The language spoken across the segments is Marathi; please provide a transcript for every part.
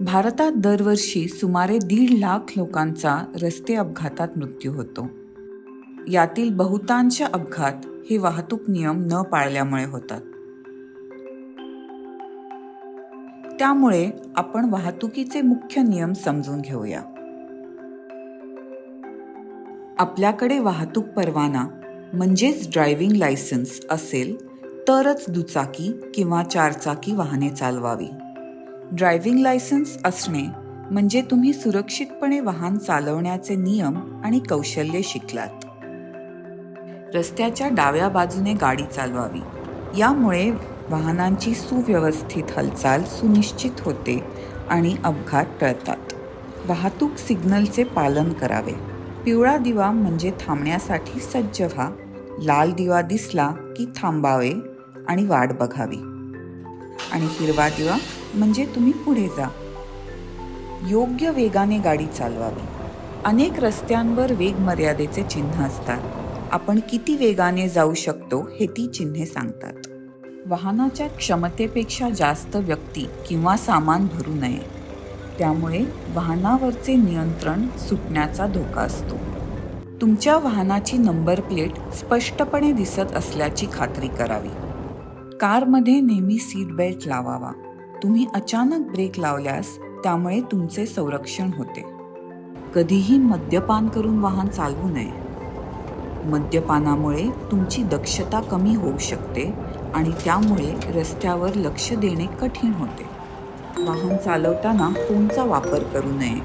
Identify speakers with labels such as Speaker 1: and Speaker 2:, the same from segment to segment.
Speaker 1: भारतात दरवर्षी सुमारे दीड लाख लोकांचा रस्ते अपघातात मृत्यू होतो. यातील बहुतांश अपघात हे वाहतूक नियम न पाळल्यामुळे होतात. त्यामुळे आपण वाहतुकीचे मुख्य नियम समजून घेऊया. आपल्याकडे वाहतूक परवाना म्हणजेच ड्रायव्हिंग लायसन्स असेल तरच दुचाकी किंवा चारचाकी वाहने चालवावी. ड्रायव्हिंग लायसन्स असणे म्हणजे तुम्ही सुरक्षितपणे वाहन चालवण्याचे नियम आणि कौशल्य शिकलात. रस्त्याच्या डाव्या बाजूने गाडी चालवावी. यामुळे वाहनांची सुव्यवस्थित हालचाल सुनिश्चित होते आणि अपघात टळतात. वाहतूक सिग्नलचे पालन करावे. पिवळा दिवा म्हणजे थांबण्यासाठी सज्ज व्हा. लाल दिवा दिसला की थांबावे आणि वाट बघावी. आणि हिरवा दिवा म्हणजे तुम्ही पुढे जा. योग्य वेगाने गाडी चालवावी. अनेक रस्त्यांवर वेग मर्यादेचे चिन्ह असतात. आपण किती वेगाने जाऊ शकतो हे ती चिन्हे सांगतात. वाहनाच्या क्षमतेपेक्षा जास्त व्यक्ती किंवा सामान भरू नये. त्यामुळे वाहनावरचे नियंत्रण सुटण्याचा धोका असतो. तुमच्या वाहनाची नंबर प्लेट स्पष्टपणे दिसत असल्याची खात्री करावी. कारमध्ये नेहमी सीट बेल्ट लावावा. तुम्ही अचानक ब्रेक लावल्यास त्यामुळे तुमचे संरक्षण होते. कधीही मद्यपान करून वाहन चालवू नये. मद्यपानामुळे तुमची दक्षता कमी होऊ शकते आणि त्यामुळे रस्त्यावर लक्ष देणे कठीण होते. वाहन चालवताना फोनचा वापर करू नये.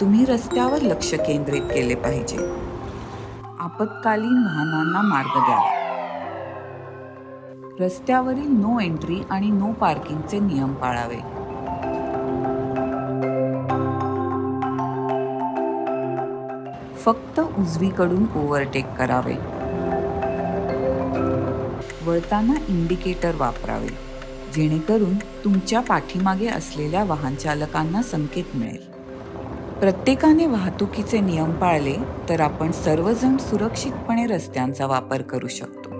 Speaker 1: तुम्ही रस्त्यावर लक्ष केंद्रित केले पाहिजे. आपत्कालीन वाहनांना मार्ग द्यावा. रस्त्यावरील नो एंट्री आणि नो पार्किंगचे नियम पाळावे. फक्त उजवीकडून ओव्हरटेक करावे. वळताना इंडिकेटर वापरावे जेणेकरून तुमच्या पाठीमागे असलेल्या वाहनचालकांना संकेत मिळेल. प्रत्येकाने वाहतुकीचे नियम पाळले तर आपण सर्वजण सुरक्षितपणे रस्त्यांचा वापर करू शकतो.